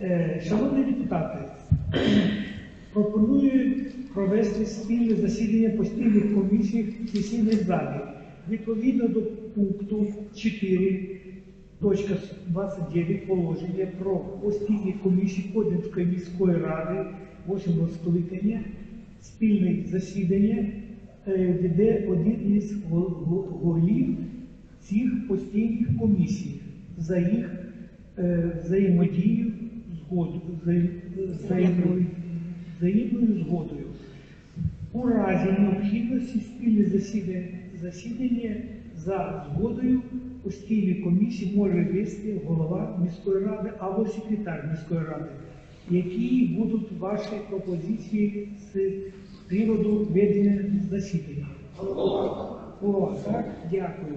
Е, Шановні депутати, пропоную провести спільне засідання постійних комісій в сесійній залі. Відповідно до пункту 4.29 положення про постійні комісії Кодинської міської ради 8 скликання спільне засідання е, веде один із гол- гол- голів цих постійних комісій за їх е, взаємодію згоду, взаємною, згодою. У разі необхідності спільне засідання, засідання за згодою постійної комісії може вести голова міської ради або секретар міської ради. Які будуть ваші пропозиції з приводу ведення засідання? О, так, дякую.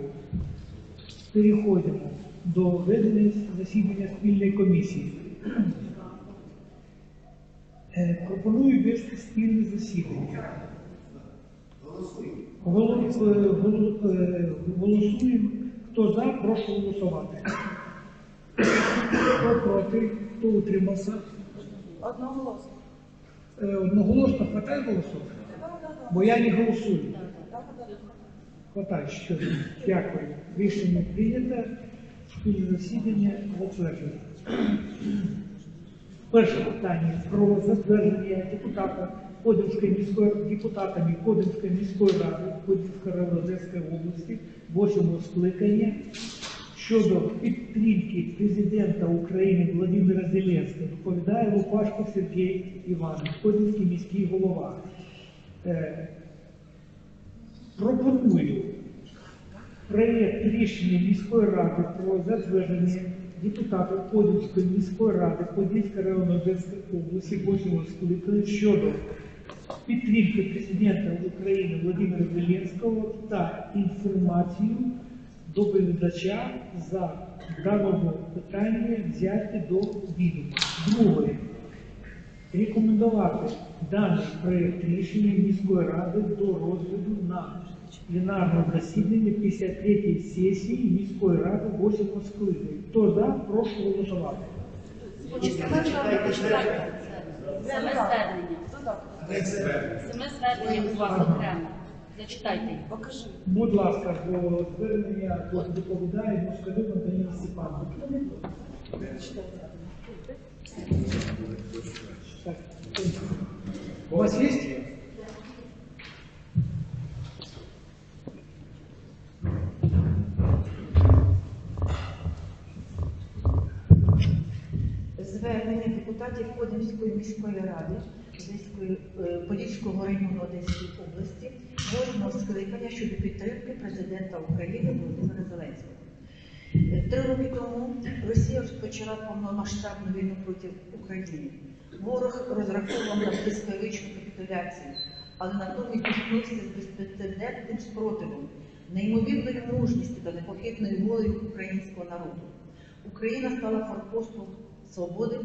Переходимо до ведення засідання спільної комісії. Е, Пропоную вести спільне засідання. Е, е, Голосуємо. Хто за, прошу голосувати. Хто проти, хто утримався. Одноголосно. Одноголосно хватає голосів? Бо я не голосую. Хватає, що. Дякую. Рішення прийнято. Спільне засідання затверджено. Перше питання про затвердження депутата Кодинської міської депутатами Кодинської міської ради Кодинської району області восьмого скликання щодо підтримки президента України Володимира Зеленського доповідає Лукашко Сергій Іванович, Кодинський міський голова. Е, Пропоную проєкт рішення міської ради про затвердження депутатів Подільської міської ради Подільської району Одеської області 8 скликання щодо підтримки президента України Володимира Зеленського та інформацію доповідача за даного питання взяти до відома. Друге рекомендувати даний проєкт рішення міської ради до розгляду на пленарному засіданні 53 сесії міської ради 8 скликання. Хто за, прошу голосувати. Саме звернення. Саме звернення у вас окремо. Зачитайте їх. Покажи. Будь ласка, до звернення доповідає Москалюк Антоніна Степановна. Так. У вас есть? Звернення депутатів Подільської міської ради е, Подільського району Одеської області восьмого скликання щодо підтримки президента України Володимира Зеленського. Три роки тому Росія розпочала повномасштабну війну проти України. Ворог розраховував на блискавичну капітуляцію, але натомість зіткнувся з безпрецедентним спротивом, неймовірною мужністю та непохитною волею українського народу. Україна стала форпостом свободи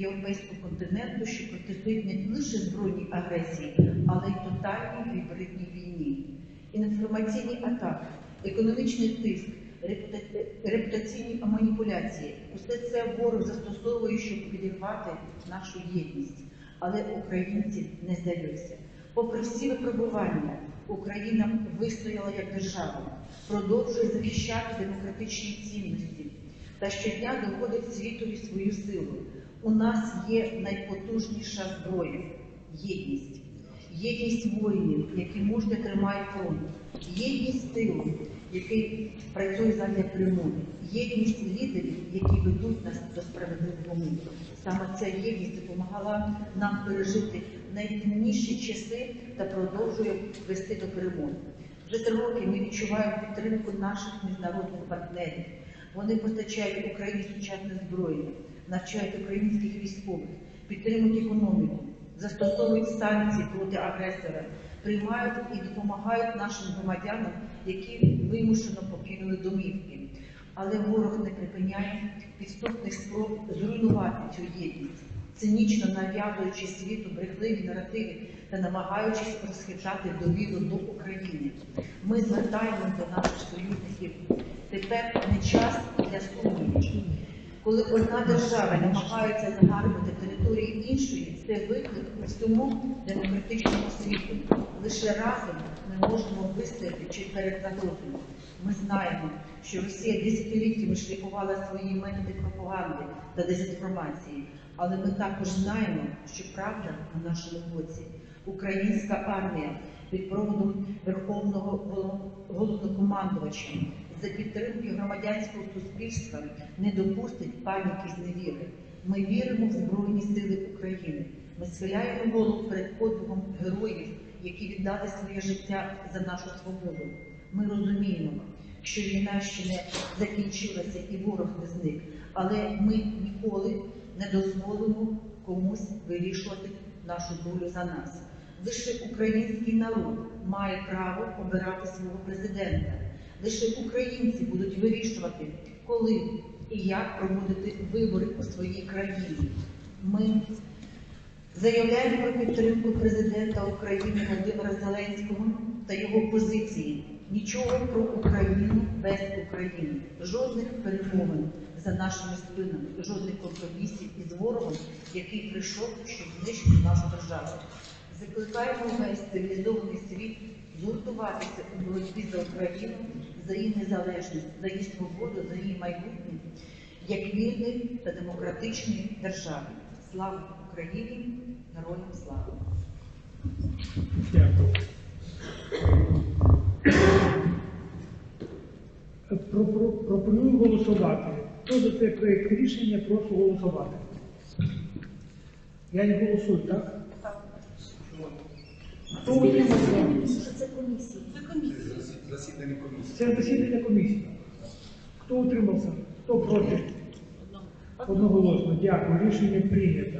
європейського континенту, що протистоїть не лише збройній агресії, але й тотальній гібридній війні. Інформаційні атаки, економічний тиск, репутаційні маніпуляції усе це ворог застосовує, щоб підірвати нашу єдність. Але українці не здаються. Попри всі випробування, Україна вистояла як держава, продовжує захищати демократичні цінності та щодня доводить світові свою силу. У нас є найпотужніша зброя єдність. Єдність воїнів, які мужньо тримають фронт, єдність тилу, який працює задля перемоги, єдність лідерів, які ведуть нас до справедливого миру. Саме ця єдність допомагала нам пережити найтемніші часи та продовжує вести до перемоги. Вже три роки ми відчуваємо підтримку наших міжнародних партнерів. Вони постачають Україні сучасне зброєння, навчають українських військових, підтримують економіку, застосовують санкції проти агресора, приймають і допомагають нашим громадянам, які вимушено покинули домівки. Але ворог не припиняє підступних спроб зруйнувати цю єдність, цинічно нав'язуючи світу брехливі наративи та намагаючись розхитати довіру до України. Ми звертаємося до наших союзників. Тепер не час для сумнівів. Коли одна держава намагається загарбати території іншої, це виклик всьому демократичному світу. Лише разом ми можемо вистояти чи перед. Ми знаємо, що Росія десятиліттями шліфувала свої методи пропаганди та дезінформації, але ми також знаємо, що правда на нашому боці. Українська армія під проводом Верховного головнокомандувача за підтримки громадянського суспільства не допустить паніки з невіри. Ми віримо в Збройні Сили України. Ми схиляємо голову перед подвигом героїв, які віддали своє життя за нашу свободу. Ми розуміємо, що війна ще не закінчилася і ворог не зник, але ми ніколи не дозволимо комусь вирішувати нашу долю за нас. Лише український народ має право обирати свого президента. Лише українці будуть вирішувати, коли і як проводити вибори у своїй країні. Ми заявляємо про підтримку президента України Володимира Зеленського та його позиції. Нічого про Україну без України, жодних перемовин за нашими спинами, жодних компромісів із ворогом, який прийшов, щоб знищити нашу державу. Закликаємо весь цивілізований світ згуртуватися у боротьбі за Україну, за її незалежність, за її свободу, за її майбутнє, як вільної та демократичної держави. Слава Україні! Героям слава! Дякую. Про- про- Пропоную голосувати. Хто за цей проєкт рішення, прошу голосувати. Я не голосую, так? Хто утримався? Це комісія. Це. Засідання комісії. Це засідання комісії. Хто утримався? Хто проти? Одноголосно. Дякую. Рішення прийнято.